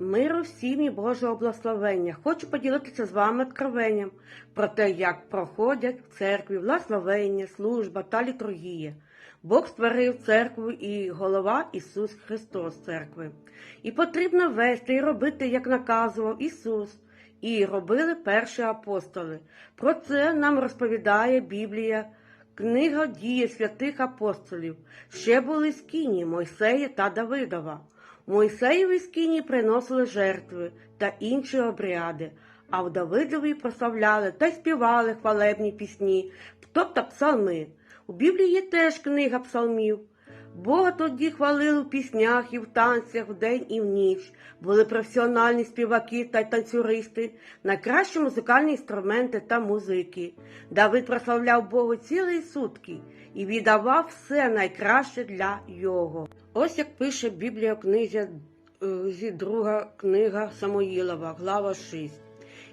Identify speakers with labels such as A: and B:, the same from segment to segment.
A: Миру всім і Божого благословення. Хочу поділитися з вами откровенням про те, як проходять в церкві благословення, служба та літургія. Бог створив церкву і голова Ісус Христос церкви. І потрібно вести і робити, як наказував Ісус, і робили перші апостоли. Про це нам розповідає Біблія. Книга дії святих апостолів ще були скіні Мойсея та Давидова. Мойсеєві скіні приносили жертви та інші обряди, а в Давидові прославляли та співали хвалебні пісні, тобто псалми. У Біблії є теж книга псалмів. Бога тоді хвалили в піснях і в танцях вдень і в ніч. Були професіональні співаки та танцюристи, найкращі музикальні інструменти та музики. Давид прославляв Богу цілі сутки і віддавав все найкраще для його. Ось як пише Біблія в книзі е, зі друга книга Самоїлова, глава 6.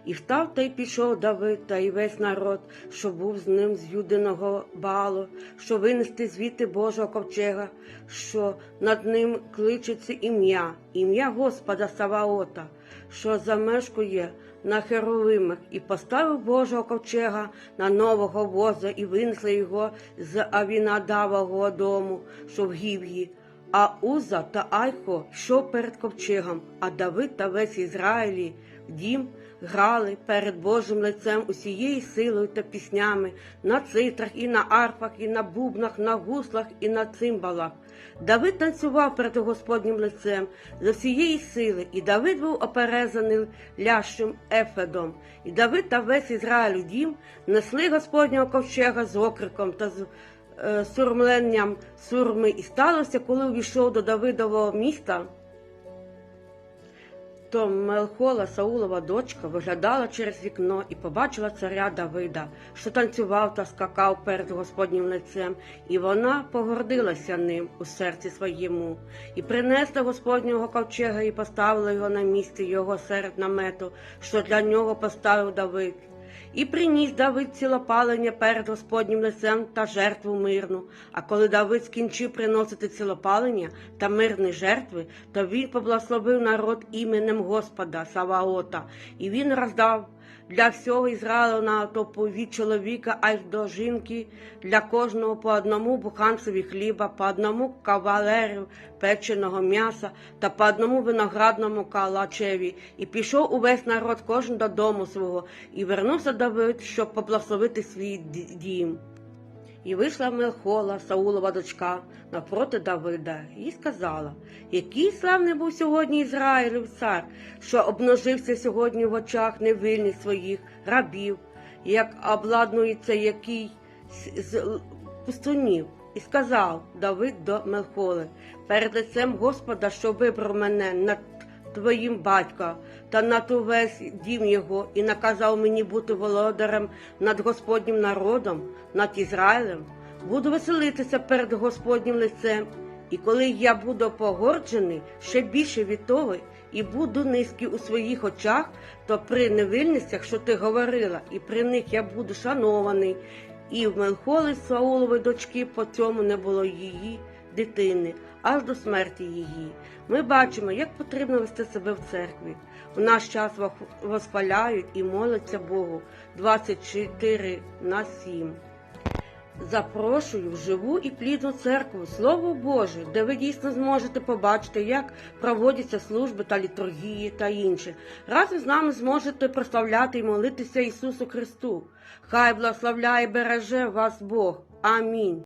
A: І встав та й пішов Давид та й весь народ, що був з ним з юдиного балу, що винести звідти Божого ковчега, що над ним кличеться ім'я, ім'я Господа Саваота, що замешкує на херовимах, і поставив Божого ковчега на нового воза, і винесли його з Авінадавого дому, що в Гів'ї. А Уза та Айхо йшов перед ковчегом, а Давид та весь Ізраїлі дім грали перед Божим лицем усією силою та піснями на цитрах і на арфах, і на бубнах, на гуслах, і на цимбалах. Давид танцював перед Господнім лицем з усієї сили, і Давид був оперезаний лящем Ефедом. І Давид та весь Ізраїль дім несли Господнього ковчега з окриком та з сурмленням сурми. І сталося, коли увійшов до Давидового міста. То Мелхола Саулова дочка виглядала через вікно і побачила царя Давида, що танцював та скакав перед Господнім лицем, і вона погордилася ним у серці своєму, і принесла Господнього ковчега і поставила його на місці його серед намету, що для нього поставив Давид. І приніс Давид цілопалення перед Господнім лицем та жертву мирну. А коли Давид скінчив приносити цілопалення та мирні жертви, то він поблагословив народ іменем Господа Саваота, і він роздав для всього Ізраїлу на топу від чоловіка аж до жінки, для кожного по одному буханцеві хліба, по одному кавалерів печеного м'яса та по одному виноградному калачеві. І пішов увесь народ кожен додому свого, і вернувся Давид, щоб поблагословити свій дім. І вийшла Мелхола, Саулова дочка, навпроти Давида, і сказала, який славний був сьогодні Ізраїлів цар, що обнажився сьогодні в очах невильних своїх рабів, як обладнується який з- пустунів. І сказав Давид до Мелхоли, перед лицем Господа, що вибрав мене над твоїм батька та над увесь дім його, і наказав мені бути володарем над Господнім народом, над Ізраїлем. Буду веселитися перед Господнім лицем, і коли я буду погорджений ще більше від того, і буду низький у своїх очах, то при невільностях, що ти говорила, і при них я буду шанований. І в Мелхоли Саулової дочки по цьому не було її дитини, аж до смерті її. Ми бачимо, як потрібно вести себе в церкві. У наш час восхваляють і моляться Богу 24 на 7. Запрошую в живу і плідну церкву, Слово Боже, де ви дійсно зможете побачити, як проводяться служби та літургії та інше. Разом з нами зможете прославляти і молитися Ісусу Христу. Хай благословляє і береже вас Бог. Амінь.